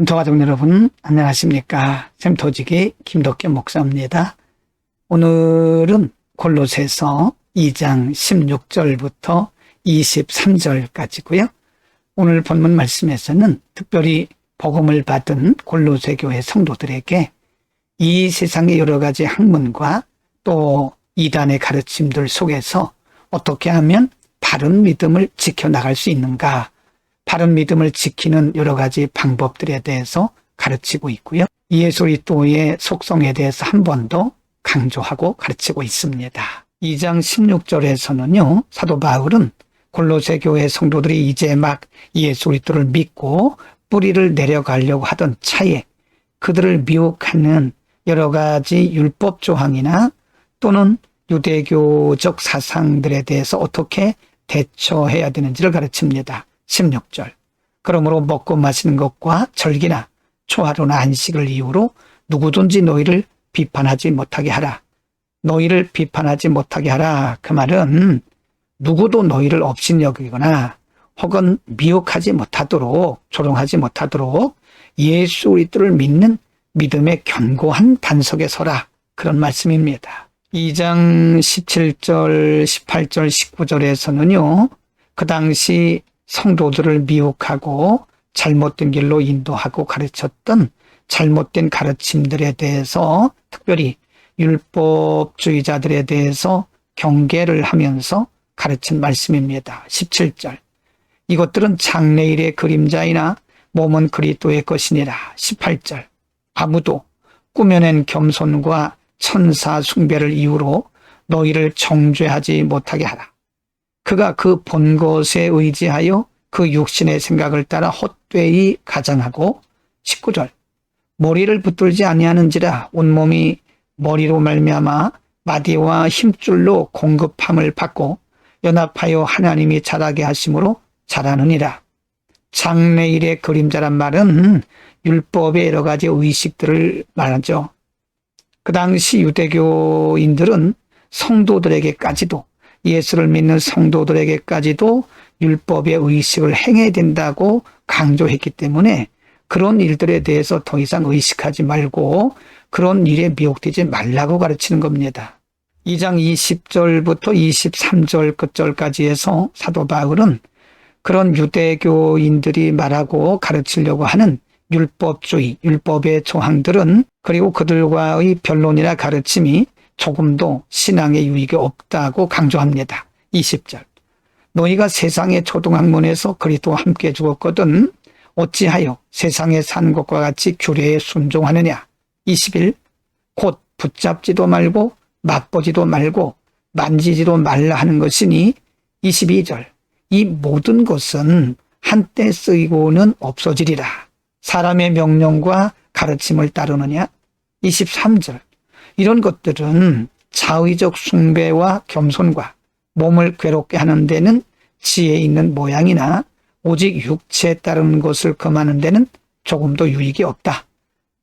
샘토가족 여러분 안녕하십니까? 샘토지기 김덕계 목사입니다. 오늘은 골로새서 2장 16절부터 23절까지고요. 오늘 본문 말씀에서는 특별히 복음을 받은 골로새 교회 성도들에게 이 세상의 여러 가지 학문과 또 이단의 가르침들 속에서 어떻게 하면 바른 믿음을 지켜나갈 수 있는가 바른 믿음을 지키는 여러 가지 방법들에 대해서 가르치고 있고요. 그리스도의 속성에 대해서 한 번 더 강조하고 가르치고 있습니다. 2장 16절에서는요. 사도 바울은 골로새 교회 성도들이 이제 막 그리스도를 믿고 뿌리를 내려가려고 하던 차에 그들을 미혹하는 여러 가지 율법 조항이나 또는 유대교적 사상들에 대해서 어떻게 대처해야 되는지를 가르칩니다. 16절. 그러므로 먹고 마시는 것과 절기나 초하루나 안식을 이유로 누구든지 너희를 비판하지 못하게 하라. 너희를 비판하지 못하게 하라. 그 말은 누구도 너희를 업신여기거나 혹은 미혹하지 못하도록 조롱하지 못하도록 예수 그리스도를 믿는 믿음의 견고한 단석에 서라. 그런 말씀입니다. 2장 17절, 18절, 19절에서는요. 그 당시 성도들을 미혹하고 잘못된 길로 인도하고 가르쳤던 잘못된 가르침들에 대해서 특별히 율법주의자들에 대해서 경계를 하면서 가르친 말씀입니다. 17절. 이것들은 장래일의 그림자이나 몸은 그리스도의 것이니라. 18절. 아무도 꾸며낸 겸손과 천사 숭배를 이유로 너희를 정죄하지 못하게 하라. 그가 그 본 것에 의지하여 그 육신의 생각을 따라 헛되이 가장하고 19절 머리를 붙들지 아니하는지라 온몸이 머리로 말미암아 마디와 힘줄로 공급함을 받고 연합하여 하나님이 자라게 하심으로 자라느니라. 장래일의 그림자란 말은 율법의 여러 가지 의식들을 말하죠. 그 당시 유대교인들은 성도들에게까지도 예수를 믿는 성도들에게까지도 율법의 의식을 행해야 된다고 강조했기 때문에 그런 일들에 대해서 더 이상 의식하지 말고 그런 일에 미혹되지 말라고 가르치는 겁니다. 2장 20절부터 23절 끝절까지 해서 사도 바울은 그런 유대교인들이 말하고 가르치려고 하는 율법주의, 율법의 조항들은 그리고 그들과의 변론이나 가르침이 조금도 신앙의 유익이 없다고 강조합니다. 20절. 너희가 세상의 초등학문에서 그리스도와 함께 죽었거든 어찌하여 세상에 사는 것과 같이 규례에 순종하느냐. 21. 곧 붙잡지도 말고 맛보지도 말고 만지지도 말라 하는 것이니 22절. 이 모든 것은 한때 쓰이고는 없어지리라. 사람의 명령과 가르침을 따르느냐? 23절. 이런 것들은 자의적 숭배와 겸손과 몸을 괴롭게 하는 데는 지혜 있는 모양이나 오직 육체에 따른 것을 금하는 데는 조금도 유익이 없다.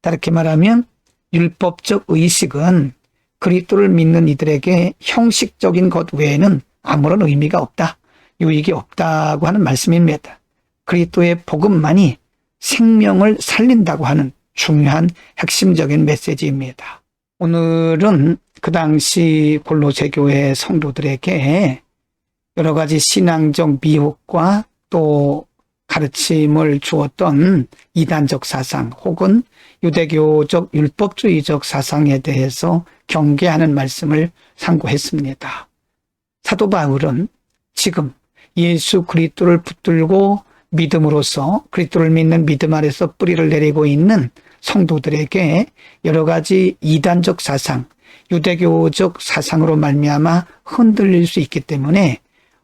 다르게 말하면 율법적 의식은 그리스도를 믿는 이들에게 형식적인 것 외에는 아무런 의미가 없다. 유익이 없다고 하는 말씀입니다. 그리스도의 복음만이 생명을 살린다고 하는 중요한 핵심적인 메시지입니다. 오늘은 그 당시 골로새 교회 성도들에게 여러 가지 신앙적 미혹과 또 가르침을 주었던 이단적 사상 혹은 유대교적 율법주의적 사상에 대해서 경계하는 말씀을 상고했습니다. 사도 바울은 지금 예수 그리스도를 붙들고 믿음으로써 그리스도를 믿는 믿음 아래서 뿌리를 내리고 있는 성도들에게 여러 가지 이단적 사상, 유대교적 사상으로 말미암아 흔들릴 수 있기 때문에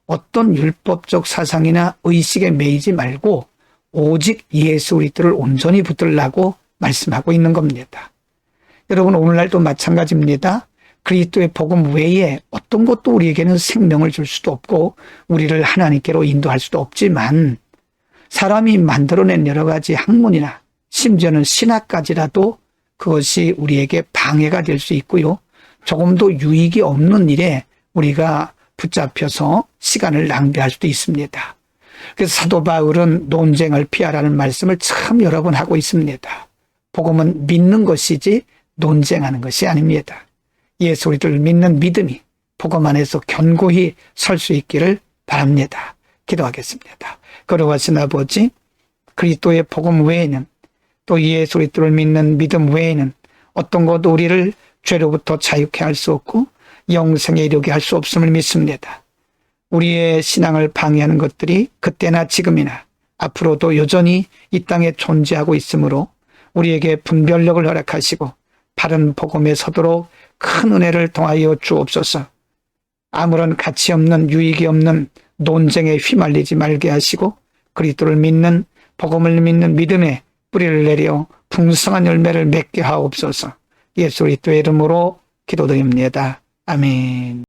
어떤 율법적 사상이나 의식에 매이지 말고 오직 예수 그리스도를 온전히 붙들라고 말씀하고 있는 겁니다. 여러분 오늘날도 마찬가지입니다. 그리스도의 복음 외에 어떤 것도 우리에게는 생명을 줄 수도 없고 우리를 하나님께로 인도할 수도 없지만 사람이 만들어낸 여러 가지 학문이나 심지어는 신학까지라도 그것이 우리에게 방해가 될 수 있고요. 조금도 유익이 없는 일에 우리가 붙잡혀서 시간을 낭비할 수도 있습니다. 그래서 사도 바울은 논쟁을 피하라는 말씀을 참 여러 번 하고 있습니다. 복음은 믿는 것이지 논쟁하는 것이 아닙니다. 예수 우리를 믿는 믿음이 복음 안에서 견고히 설 수 있기를 바랍니다. 기도하겠습니다. 걸어가신 아버지, 그리스도의 복음 외에는 또 예수 그리스도를 믿는 믿음 외에는 어떤 것도 우리를 죄로부터 자유케 할 수 없고 영생에 이르게 할 수 없음을 믿습니다. 우리의 신앙을 방해하는 것들이 그때나 지금이나 앞으로도 여전히 이 땅에 존재하고 있으므로 우리에게 분별력을 허락하시고 바른 복음에 서도록 큰 은혜를 통하여 주옵소서. 아무런 가치 없는 유익이 없는 논쟁에 휘말리지 말게 하시고 그리스도를 믿는 복음을 믿는 믿음에 뿌리를 내려 풍성한 열매를 맺게 하옵소서. 예수 그리스도의 이름으로 기도드립니다. 아멘.